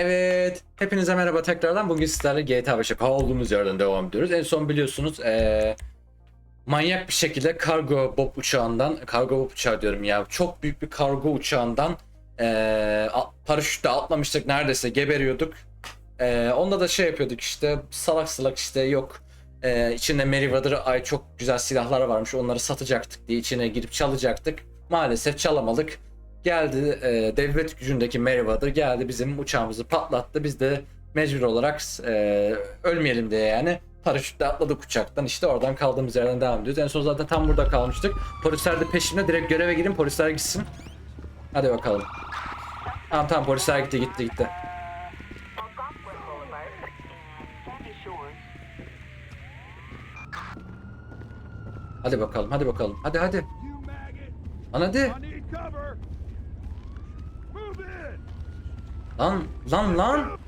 Evet, hepinize merhaba tekrardan. Bugün sizlerle GTA 5'e kaldığımız yerden devam ediyoruz. En son biliyorsunuz eee, manyak bir şekilde kargo bob uçağından, kargo bob uçağı diyorum ya, çok büyük bir kargo uçağından eee a- paraşütle atlamıştık neredeyse geberiyorduk. Eee onda da şey yapıyorduk işte salak salak işte yok eee, içinde Meriwether ay çok güzel silahlar varmış onları satacaktık diye içine girip çalacaktık. Maalesef çalamadık. Geldi e, devlet gücündeki Meriwether geldi bizim uçağımızı patlattı. Biz de mecbur olarak e, ölmeyelim diye yani paraşütle atladık uçaktan. İşte oradan kaldığımız yerden devam ediyoruz. En son zaten tam burada kalmıştık. Polisler de peşimde direkt göreve girin polisler gitsin. Hadi bakalım. Tamam tamam polisler gitti gitti gitti. Hadi bakalım hadi bakalım. Hadi hadi. Lan hadi. I need cover! Move in! Lan lan lan.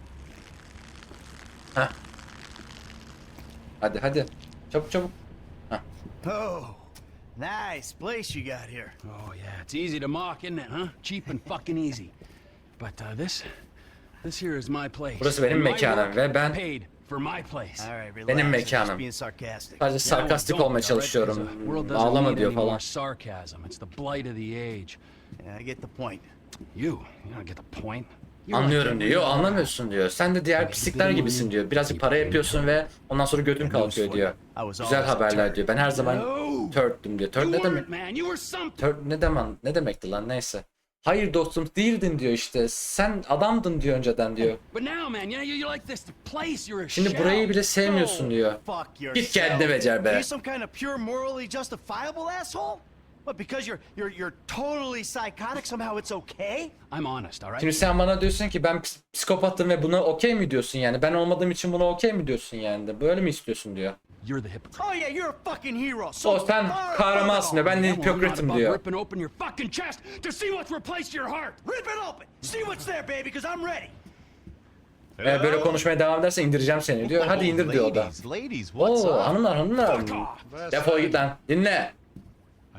Heh. Hadi hadi. Çabuk çabuk. Oh, nice place you got here. Oh yeah, it's easy to mock, isn't it, huh? Cheap and fucking easy. But uh, this, this here is my place. Burası benim mekanım ve ben- paid for my place. All right, relax. Benim I'm mekanım. Sadece sarkastik olmaya çalışıyorum. Ağlama diyor falan. sarcasm. It's the blight of the age. Yeah, I get the point. You, you don't get the point. Anlıyorum diyor. Anlamıyorsun diyor. Sen de diğer pislikler gibisin diyor. Birazcık para yapıyorsun ve ondan sonra götün kalkıyor diyor. Güzel haberler diyor. Ben her zaman törttüm diyor. Tört ne demek? Tört ne demen? Ne demekti lan? Neyse. Hayır dostum değildin diyor işte. Sen adamdın diyor önceden diyor. Şimdi burayı bile sevmiyorsun diyor. Git kendine becer be. What, because you're you're you're totally psychotic somehow it's okay? I'm honest, all right? Şimdi sen bana diyorsun ki ben ps- psikopattım ve buna okey mi diyorsun yani? Ben olmadığım için buna okey mi diyorsun yani? de? Böyle mi istiyorsun diyor. You're the hypocrite. Oh yeah, you're a fucking hero. So O sen kahramansın diyor. Ben de hipokritim diyor. ripping open your fucking chest to see what's replaced your heart. Rip it open. See what's there, baby, because I'm ready. Eğer böyle konuşmaya devam edersen indireceğim seni diyor. Hadi indir diyor o da. Ladies, ladies, what's Oo up? hanımlar hanımlar. Defol git lan. Dinle.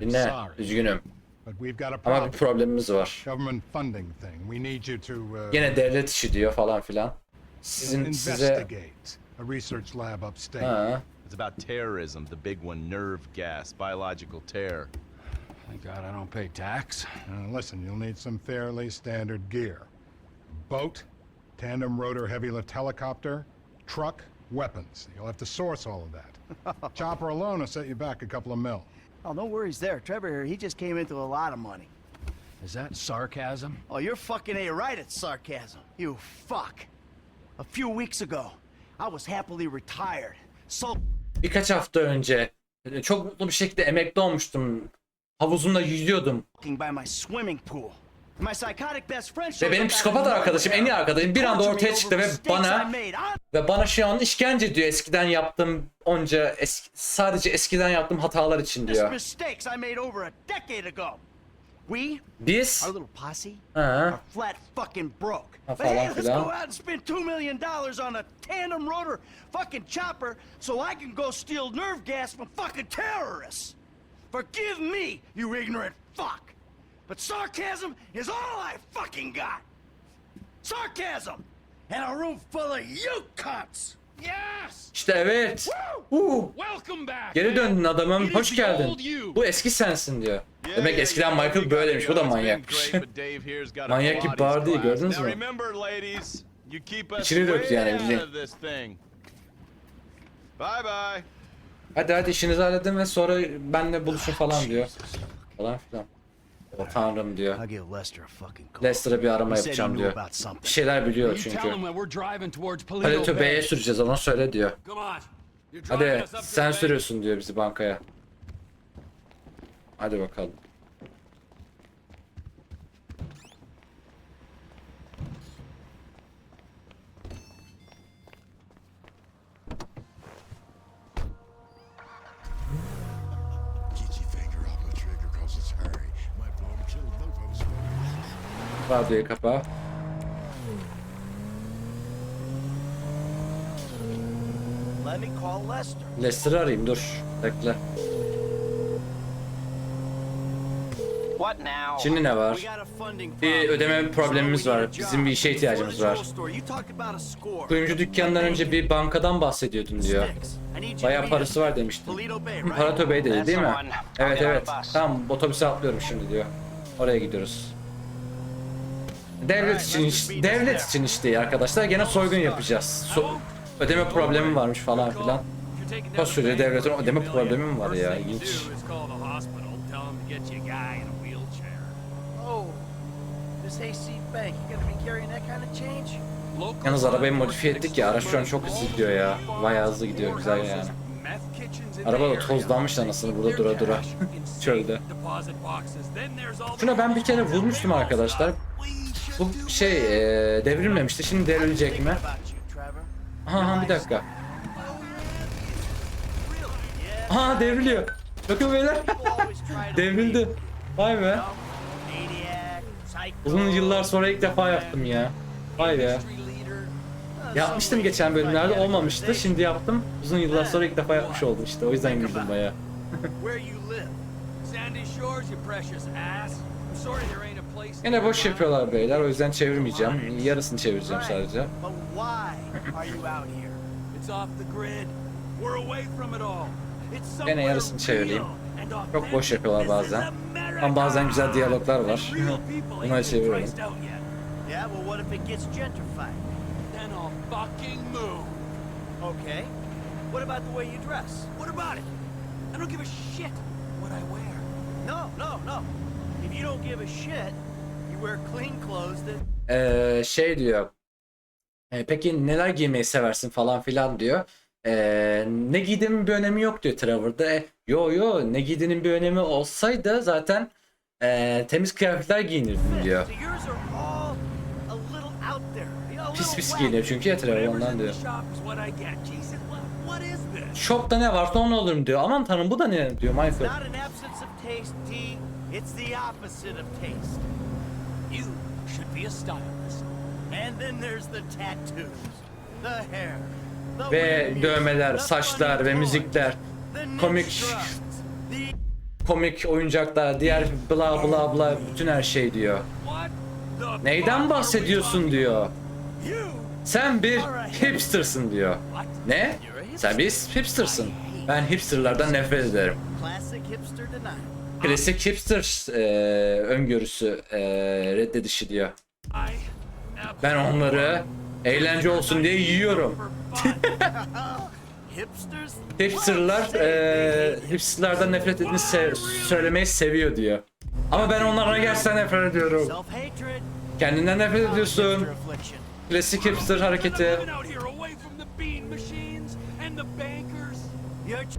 I'm Dinle. sorry, Üzgünüm. but we've got a Ama problem. bir problemimiz var. Government funding thing. We need you to uh, Gene devlet işi diyor falan filan. Sizin size... investigate a research lab upstate. Ha. It's about terrorism, the big one, nerve gas, biological terror. Thank God I don't pay tax. Uh, listen, you'll need some fairly standard gear. Boat, tandem rotor heavy lift helicopter, truck, weapons. You'll have to source all of that. Chopper alone will set you back a couple of mil. Oh, no worries there. Trevor here, he just came into a lot of money. Is that sarcasm? Oh, you're fucking A right at sarcasm. You fuck. A few weeks ago, I was happily retired. So Birkaç hafta önce e, çok mutlu bir şekilde emekli olmuştum. Havuzunda yüzüyordum. fucking by my swimming pool. Ve benim psikopat arkadaşım, en iyi arkadaşım bir anda ortaya çıktı ve bana ve bana şu an işkence diyor eskiden yaptığım onca eski, sadece eskiden yaptığım hatalar için diyor. Biz our little posse, ha, are flat fucking broke. Ha, falan filan. go out and spend two million dollars on a tandem rotor fucking chopper so I can go steal nerve gas from fucking terrorists. Forgive me, you ignorant fuck. But sarcasm is all I fucking got. Sarcasm! And a room full of you cunts! Yes! işte evet. Back. Geri döndün adamım. Hoş geldin. Bu eski sensin diyor. Demek eskiden Michael böyleymiş. Bu da manyakmış. Manyak gibi bağırdı gördünüz mü? İçini döktü yani, bildiğin. Bye bye. Hadi hadi işinizi halledin ve sonra benle buluşun falan diyor. Falan filan. O tanrım diyor. Lester'a bir arama yapacağım diyor. Bir şeyler biliyor çünkü. Bay. B'ye süreceğiz ona söyle diyor. Hadi sen sürüyorsun diyor bizi bankaya. Hadi bakalım. Radyoyu kapa. Lester'ı arayayım dur. Bekle. Şimdi ne var? Bir ödeme problemimiz var. Bizim bir işe ihtiyacımız var. Kuyumcu dükkanından önce bir bankadan bahsediyordun diyor. Bayağı parası var demiştin. Parato Bey dedi değil mi? Evet evet. Tamam otobüse atlıyorum şimdi diyor. Oraya gidiyoruz. Devlet için iş, devlet için işte arkadaşlar gene soygun yapacağız. So- ödeme problemi varmış falan filan. Koskoca devletin ödeme problemi mi var ya? İlginç. Yalnız arabayı modifiye ettik ya. Araç şu an çok hızlı gidiyor ya. Bayağı hızlı gidiyor. Güzel yani. Araba da tozlanmış anasını burada dura dura. Çölde. Şuna ben bir kere vurmuştum arkadaşlar. Bu şey e, devrilmemişti. Şimdi devrilecek mi? Aha, bir dakika. Aha devriliyor. Bakın beyler. Devrildi. Vay be. Uzun yıllar sonra ilk defa yaptım ya. Vay be. Yapmıştım geçen bölümlerde olmamıştı. Şimdi yaptım. Uzun yıllar sonra ilk defa yapmış oldum işte. O yüzden güldüm baya. Yine boş yapıyorlar beyler. O yüzden çevirmeyeceğim. Yarısını çevireceğim sadece. Somewhere yarısını çevireyim. Çok boş yapıyorlar bazen. Ama bazen güzel diyaloglar var. Bunları çeviriyorum. Okay. What about the way you dress? What about it? I don't give a shit what I wear. No, no, no. If you don't give a shit, Ee, şey diyor. "E, peki neler giymeyi seversin falan filan diyor. Ee, ne giydiğimin bir önemi yok diyor Trevor'da. E, yo yo ne giydiğinin bir önemi olsaydı zaten e, temiz kıyafetler giyinirdim diyor. Pis pis giyiniyor çünkü ya Trevor ondan diyor. Shop'ta ne varsa onu alırım diyor. Aman tanrım bu da ne diyor Michael. Be a stylist. And then there's the tattoos, the hair, the Ve the saçlar ve müzikler, komik komik oyuncaklar, diğer bla bla bla bütün her şey diyor. Neyden bahsediyorsun diyor. Sen bir hipstersın diyor. Ne? Sen bir hipstersın. Ben hipsterlardan nefret ederim. Klasik hipster e, öngörüsü e, reddedişi diyor. Ben onları eğlence olsun diye yiyorum. Hipsterlar e, hipsterlardan nefret ettiğini se- söylemeyi seviyor diyor. Ama ben onlardan gerçekten nefret ediyorum. Kendinden nefret ediyorsun. Klasik hipster hareketi.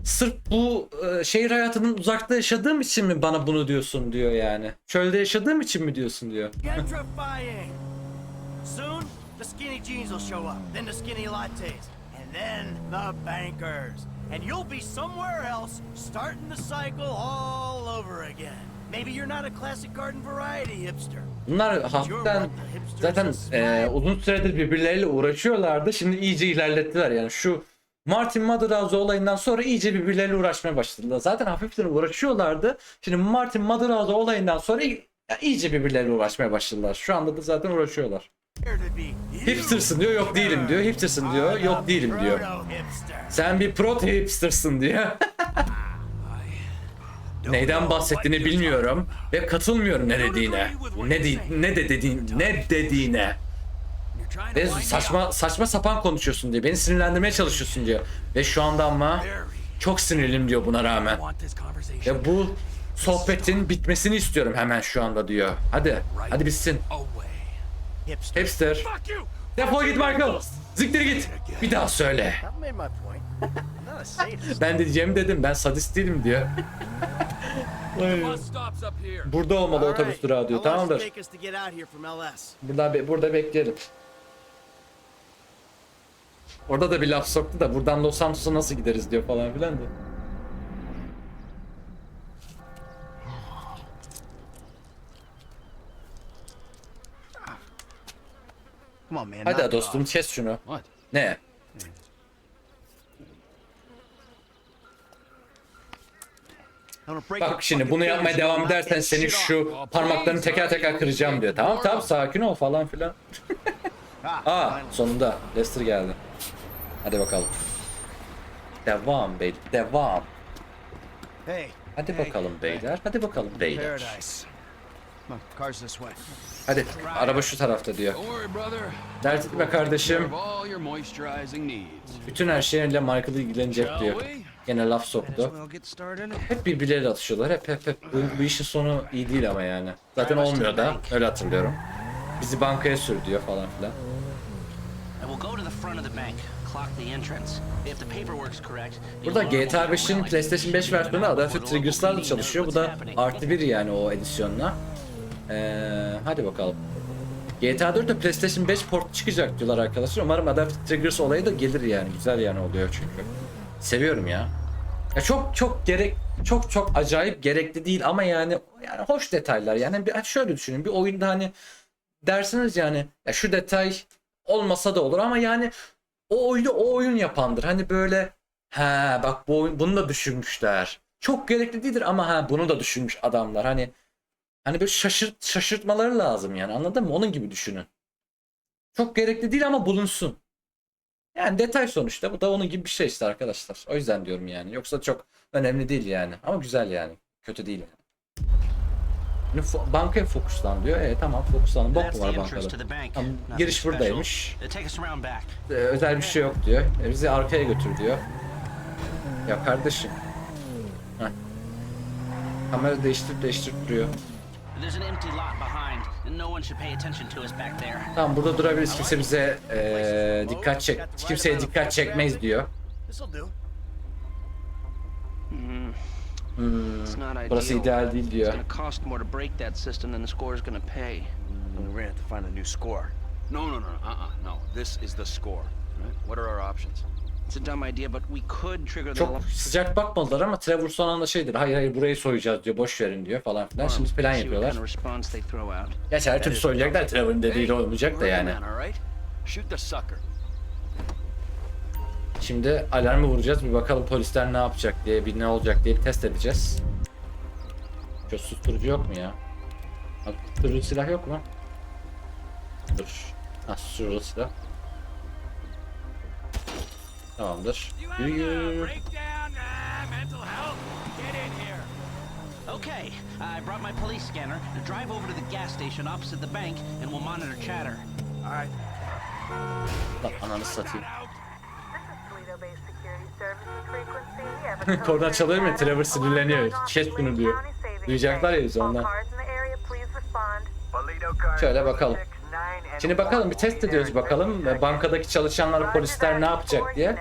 Sırf bu e, şehir hayatının uzakta yaşadığım için mi bana bunu diyorsun diyor yani. Çölde yaşadığım için mi diyorsun diyor. Soon, the skinny jeans will show up, then the skinny lattes, and then the bankers. And you'll be somewhere else, starting the cycle all over again. Maybe you're not a classic garden variety hipster. Bunlar hafiften zaten e, uzun süredir birbirleriyle uğraşıyorlardı. Şimdi iyice ilerlettiler yani şu Martin Materazzi olayından sonra iyice birbirleriyle uğraşmaya başladılar. Zaten hafiften uğraşıyorlardı. Şimdi Martin Materazzi olayından sonra iyice birbirleriyle uğraşmaya başladılar. Şu anda da zaten uğraşıyorlar. Hipstersın diyor yok değilim diyor. Hipstersın diyor yok değilim diyor. Sen bir proto hipstersın diyor. Neyden bahsettiğini bilmiyorum ve katılmıyorum ne dediğine. Ne di ne de dediğin ne dediğine. Ve saçma saçma sapan konuşuyorsun diyor. Beni sinirlendirmeye çalışıyorsun diyor. Ve şu anda ama çok sinirliyim diyor buna rağmen. Ve bu sohbetin bitmesini istiyorum hemen şu anda diyor. Hadi. Hadi bitsin. Hipster. Defol git Michael. Ziktir git. Bir daha söyle. Ben diyeceğimi dedim. Ben sadist değilim diyor. Burada olmalı otobüs durağı diyor. Tamamdır. Burada burada bekleyelim. Orada da bir laf soktu da buradan Los Santos'a nasıl gideriz diyor falan filan da. Come on, man. Hadi dostum kes şunu. What? Ne? Bak şimdi bunu yapmaya devam edersen senin şu parmaklarını teker teker kıracağım diyor. Tamam tamam sakin ol falan filan. Ah, Aa sonunda Lester geldi. Hadi bakalım. Devam bey devam. Hey. Hadi bakalım beyler. Hadi bakalım beyler. Hadi araba şu tarafta diyor. Dert etme kardeşim. Bütün her şeyle Michael ilgilenecek diyor. Gene laf soktu. Hep birbirleriyle atışıyorlar. Hep hep hep. Bu, bu işin sonu iyi değil ama yani. Zaten olmuyor da. Öyle hatırlıyorum. Bizi bankaya sür diyor falan filan. Burada GTA what 5'in relic. PlayStation 5 versiyonu Adaptive Triggers'larla çalışıyor. Bu da artı bir yani o edisyonla. Ee, hadi bakalım. GTA 4'te PlayStation 5 port çıkacak diyorlar arkadaşlar. Umarım Adaptive Triggers olayı da gelir yani. Güzel yani oluyor çünkü. Seviyorum ya. Ya çok çok gerek çok çok acayip gerekli değil ama yani yani hoş detaylar. Yani bir şöyle düşünün. Bir oyunda hani dersiniz yani ya şu detay olmasa da olur ama yani o oyunu o oyun yapandır. Hani böyle ha bak bu oyun bunu da düşünmüşler. Çok gerekli değildir ama ha bunu da düşünmüş adamlar. Hani hani böyle şaşırt şaşırtmaları lazım yani. Anladın mı? Onun gibi düşünün. Çok gerekli değil ama bulunsun. Yani detay sonuçta. Bu da onun gibi bir şey işte arkadaşlar. O yüzden diyorum yani. Yoksa çok önemli değil yani. Ama güzel yani. Kötü değil yani. Bankaya fokuslan diyor. E tamam fokuslanın. Bok mu var bankada? Tamam, giriş buradaymış. Ee, özel bir şey yok diyor. E, bizi arkaya götür diyor. Ya kardeşim. Heh. Kamera değiştirip değiştirip duruyor. Tamam burada durabiliriz. Kimse bize eee, dikkat çek kimseye dikkat çekmeyiz diyor. İdeal. Burası ideal değil It's diyor. gonna cost more to break that system than the score's gonna pay. And we're gonna have to find a new score. No, no, no, uh-uh, no. This is the score. Right? What are our options? It's a dumb idea, but we could trigger the Çok sıcak bakmadılar ama Trevor son anda şey dedi. Hayır hayır burayı soyacağız diyor. Boş verin diyor falan filan. Şimdi plan yapıyorlar. kind of response they throw out. Gerçi her türlü soyacaklar. Trevor'ın dediğiyle olmayacak da yani. Shoot the sucker. Şimdi alarmı vuracağız. Bir bakalım polisler ne yapacak diye, bir ne olacak diye bir test edeceğiz. Şu susturucu yok mu ya? Susturucu silah yok mu? Dur. Ha susturucu silah. Tamamdır. Yürü yürü. Okay, I brought my police scanner. Drive over to the gas station opposite the bank, and we'll monitor chatter. Lan ananı satayım. This is Toledo-based security services frequency. We have a code Korna çalıyor mu? Trevor sinirleniyor. Kes bunu diyor. Duyacaklar ya ondan. Şöyle bakalım. Şimdi bakalım bir test ediyoruz bakalım. Bankadaki çalışanlar polisler ne yapacak diye.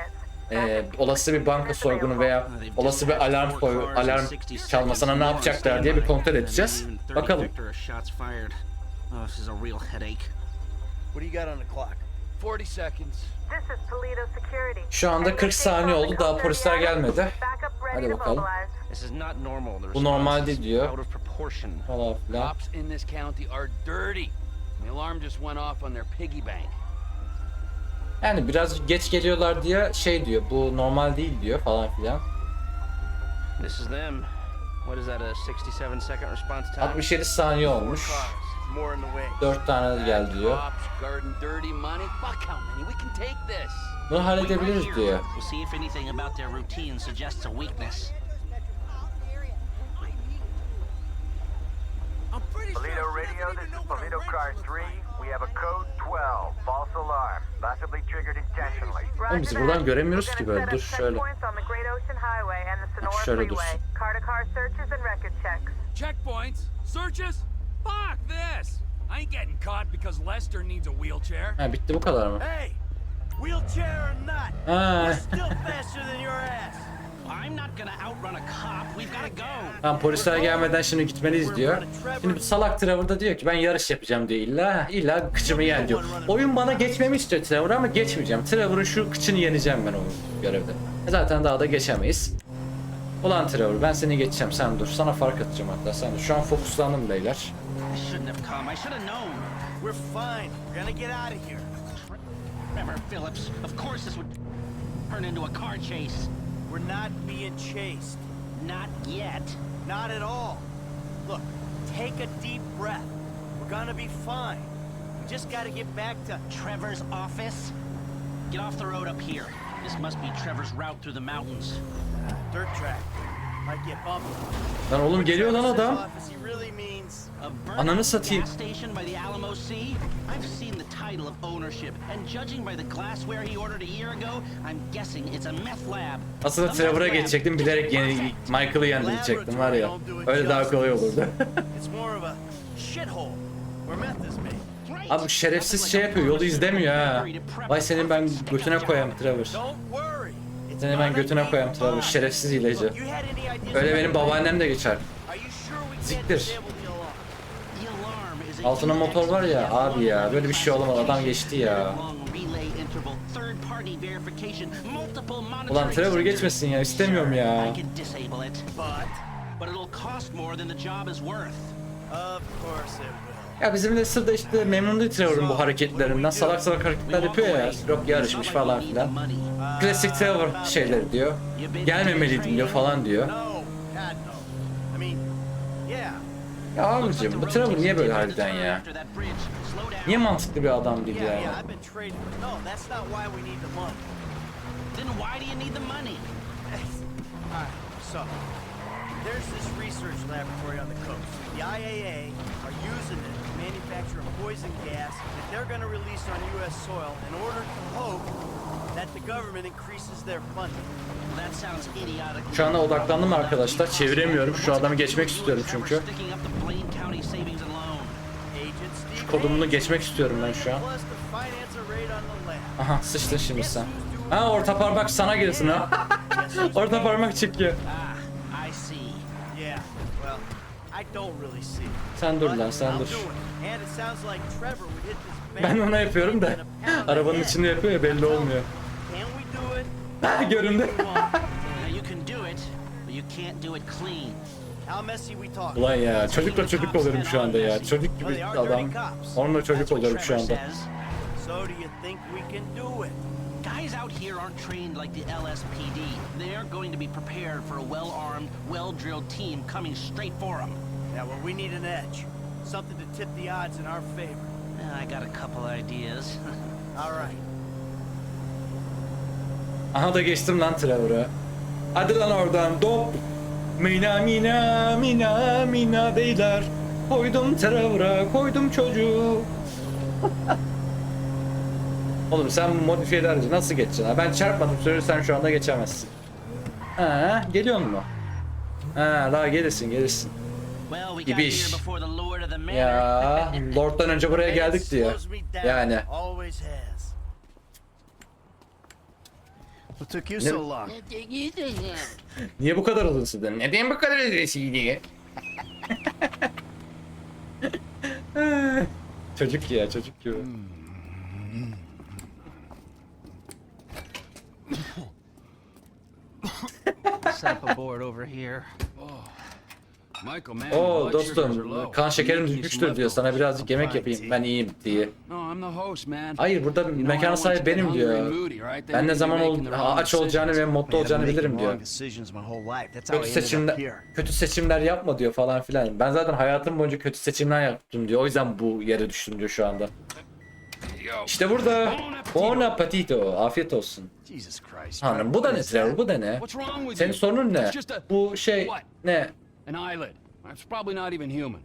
Ee, olası bir banka soygunu veya olası bir alarm soy, alarm çalmasına ne yapacaklar diye bir kontrol edeceğiz. Bakalım. Shots fired. This is a real headache. What do you got on the clock? 40 seconds. This is Toledo Security. Şu anda 40 saniye oldu. Daha polisler gelmedi. Hadi bakalım. mobilize. This is not normal. The Bu normal response değil is diyor. Out of proportion. Falan filan. Cops in this county are dirty. The alarm just went off on their piggy bank. Yani biraz geç geliyorlar diye şey diyor. Bu normal değil diyor falan filan. This is them. What is that? A 67 second response time? 67 saniye olmuş. Cars. More in the way. 4 tane geldi diyor. Cops guarding dirty money. Fuck how many. We can take this. Bunu halledebiliriz diyor. We'll see if anything about their routine suggests a weakness. Toledo Radio, this is Toledo Car 3. We have a code 12, false alarm, possibly triggered intentionally. Oğlum biz buradan göremiyoruz ki böyle. Dur şöyle. checkpoints on the Great Ocean Highway and the Sonora şöyle Freeway. Car-to-car searches and record checks. Checkpoints? Searches? Fuck this! I ain't getting caught because Lester needs a wheelchair. Ha bitti bu kadar mı? Hey, wheelchair or not, Ha. we're still faster than your ass. I'm not gonna outrun a cop. We've gotta go. Tamam polisler gelmeden şimdi gitmeliyiz diyor. Şimdi bu salak Trevor da diyor ki ben yarış yapacağım diyor illa illa kıçımı yen diyor. Oyun bana geçmemi istiyor Trevor ama geçmeyeceğim. Trevor'ın şu kıçını yeneceğim ben o görevde. E Zaten daha da geçemeyiz. Ulan Trevor ben seni geçeceğim sen dur. Sana fark atacağım hatta sen dur. Şu an fokuslandım beyler. I shouldn't have come. I should have known. We're fine. We're gonna get out of here. Trevor Phillips. Of course this would turn into a car chase. We're not being chased. Not yet. Not at all. Look, take a deep breath. We're gonna be fine. We just gotta get back to. Trevor's office? Get off the road up here. This must be Trevor's route through the mountains. Dirt track. Might get bumpy. Lan oğlum geliyor lan adam. office, he really means. Ananı satayım. I've seen the title of ownership, and judging by the glassware he ordered a year ago, I'm guessing it's a meth lab. Aslında Trevor'a geçecektim bilerek yeni Michael'ı yendirecektim var ya. Öyle daha kolay olurdu. Abi şerefsiz şey yapıyor yolu izlemiyor ha. Vay senin ben götüne koyayım Trevor. Seni ben götüne koyayım Trevor şerefsiz hileci. Öyle benim babaannem de geçer. Are you sure we can't Siktir. disable the alarm? The alarm is a Altına motor var ya abi ya böyle bir şey olamadı adam geçti ya. Ulan Trevor geçmesin ya istemiyorum ya. Ya bizim de de işte memnun değil Trevor'ın bu hareketlerinden. Salak salak hareketler yapıyor ya. Yok yarışmış falan filan. Klasik Trevor şeyleri diyor. Gelmemeliydim diyor falan diyor. Ya abicim bu Trevor niye böyle harbiden ya? Niye mantıklı bir adam değil yani? I've been trading. but No, that's not why we need the money. Then why do you need the money? Alright, so there's this research laboratory on the coast. The IAA are using it to manufacture a poison gas that they're going to release on U.S. soil in order to hope that the government increases their funding. That sounds idiotic. Şu anda odaklandım arkadaşlar. Çeviremiyorum. Şu adamı geçmek istiyorum çünkü. Steve Kodumunu geçmek istiyorum ben şu an. Aha sıçtın şimdi sen. Ha orta parmak sana gelsin ha. orta parmak çıkıyor. Ah. Sen dur lan sen dur. Ben ona yapıyorum da arabanın içinde yapıyor ya belli olmuyor. Ha göründü. Now you can do it, but you can't do it clean. How messy we talk? Ulan ya çocukla çocuk oluyorum şu anda ya. Çocuk gibi adam. Onunla çocuk oluyorum şu anda. Says. So do you think we can do it? Guys out here aren't trained like the LSPD. They're going to be prepared for a well-armed, well-drilled team coming straight for them. Yeah, well, we need an edge. Something to tip the odds in our favor. I got a couple ideas. All right. Aha da geçtim lan Trevor'ı. Hadi lan oradan dop. Mina mina mina mina beyler. Koydum Trevor'a koydum çocuğu. Oğlum sen bu modifiyeli aracı nasıl geçeceksin ha? Ben çarpmadım sürü sen şu anda geçemezsin. Ha, geliyor mu? Ha, daha gelirsin gelirsin. well, we Ya Lord'dan önce buraya geldik diyor. Yani. Always has. What took you Ne- so long? Niye bu kadar uzun sürdü? Neden bu kadar öylesiydi? çocuk ya çocuk gibi. Set up a board over here. Oo dostum kan şekerim düşmüştür diyor. Sana birazcık yemek yapayım ben iyiyim diye. Hayır burada You know, I mekan want you sahibi to get benim diyor. Ben ne zaman ol, aç olacağını ve mutlu olacağını bilirim diyor. Kötü seçimler kötü seçimler yapma diyor falan filan. Ben zaten hayatım boyunca kötü seçimler yaptım diyor. O yüzden bu yere düştüm diyor şu anda. İşte burada. Bon appetito. Afiyet olsun. Hanım bu da ne Trevor bu da ne? Senin sorunun ne? Bu şey ne? An eyelid. It's probably not even human.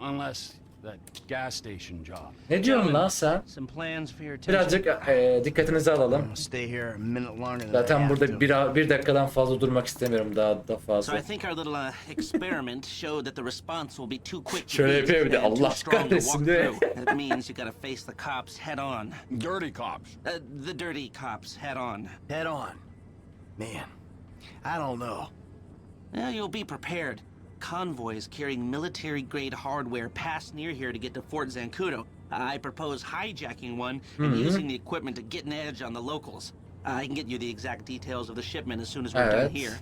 Unless that gas station job. Ne diyorsun lan sen? Some plans for your. Birazcık e, dikkatinizi alalım. Stay here a minute longer than I Zaten burada bir, bir dakikadan fazla durmak istemiyorum daha da So fazla. I think our little uh, experiment showed that the response will be too quick to Şöyle beat yapıyor bir de, and too Allah strong to kahretsin walk diye. through. That means you gotta face the cops head on. Dirty cops. Uh, the dirty cops head on. Head on. Man, I don't know. Well, you'll be prepared. Convoys carrying military-grade hardware pass near here to get to Fort Zancudo. I propose hijacking one and mm-hmm. using the equipment to get an edge on the locals. I can get you the exact details of the shipment as soon as we're done here.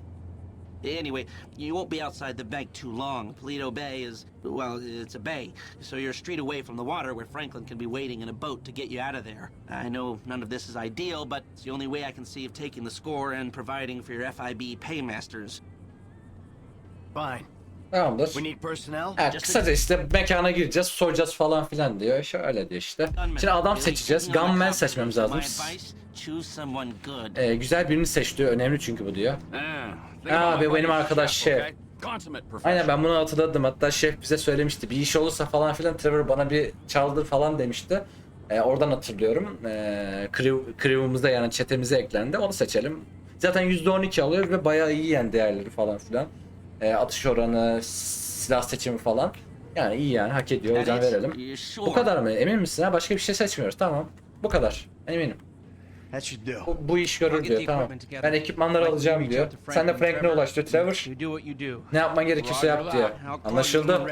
Anyway, you won't be outside the bank too long. Polito Bay is, well, it's a bay, so you're a street away from the water where Franklin can be waiting in a boat to get you out of there. I know none of this is ideal, but it's the only way I can see of taking the score and providing for your FIB paymasters. Tamamdır. Evet, kısaca işte mekana gireceğiz, soracağız falan filan diyor. Şöyle diyor işte. Şimdi adam seçeceğiz. Gunman seçmemiz lazım. Ee, güzel birini seç diyor. Önemli çünkü bu diyor. Ah, my be benim arkadaş şef. Aynen ben bunu hatırladım. Hatta şef bize söylemişti. Bir iş olursa falan filan Trevor bana bir çaldır falan demişti. Ee, oradan hatırlıyorum. Ee, crew, yani çetemize eklendi. Onu seçelim. Zaten %12 alıyor ve bayağı iyi yani değerleri falan filan. Ee, atış oranı, silah seçimi falan. Yani iyi yani hak ediyor. O yüzden verelim. sure? Bu kadar mı? Emin misin ha? Başka bir şey seçmiyoruz. Tamam. Bu kadar. Eminim. Bu, bu iş görür diyor. Tamam. Ben ekipmanları alacağım diyor. Sen de Franklin'e ulaş diyor Trevor. Ne yapman gerekirse yap diyor. Anlaşıldı.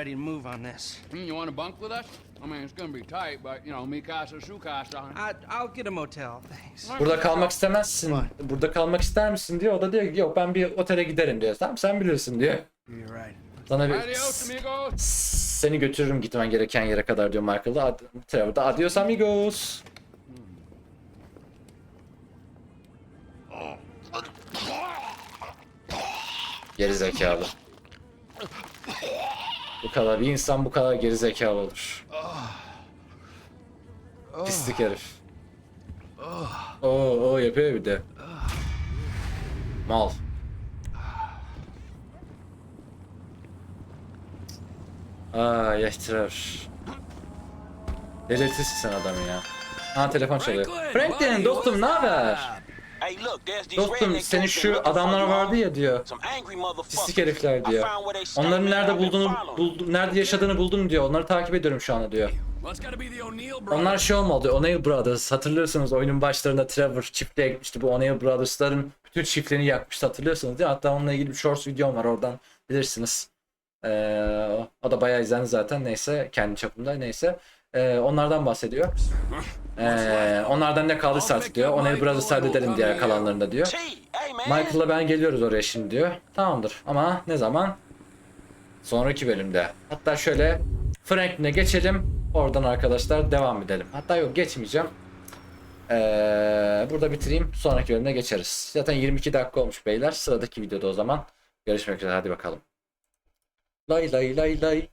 I mean, it's gonna be tight, but you know, me casa, su casa. I, I'll get a motel, thanks. Burada kalmak istemezsin. Burada kalmak ister misin diyor. O da diyor ki yok ben bir otele giderim diyor. Tamam sen bilirsin diyor. You're right. Sana bir Adios, amigos. seni götürürüm gitmen gereken yere kadar diyor Michael'da. Ad, Trevor da adios amigos. Geri zekalı. Bu kadar bir insan bu kadar geri zekalı olur. Pislik herif. Oo, o yapıyor bir de. Mal. Aa Trevor. Delirtirsin sen adamı ya. Ha telefon çalıyor. Franklin dostum ne haber? Dostum senin şu adamlar vardı ya diyor. Pislik herifler diyor. Onların nerede bulduğunu, buldum, nerede yaşadığını buldum diyor. Onları takip ediyorum şu anda diyor. Onlar şey diyor. O'Neill Brothers. Hatırlıyorsunuz oyunun başlarında Trevor çiftliğe gitmişti. Bu O'Neill Brothers'ların bütün çiftliğini yakmıştı hatırlıyorsunuz değil mi? Hatta onunla ilgili bir shorts videom var oradan bilirsiniz. Ee, o da bayağı izlendi zaten. Neyse kendi çapımda neyse. Ee, onlardan bahsediyor. Ee, onlardan ne kaldıysa artık diyor. O'Neill Brothers'ı halledelim diğer kalanlarında diyor. Michael'la ben geliyoruz oraya şimdi diyor. Tamamdır ama ne zaman? Sonraki bölümde. Hatta şöyle Franklin'e geçelim. Oradan arkadaşlar devam edelim. Hatta yok geçmeyeceğim. Ee, burada bitireyim. Sonraki bölümde geçeriz. Zaten 22 dakika olmuş beyler. Sıradaki videoda o zaman. Görüşmek üzere hadi bakalım. Lay lay lay lay.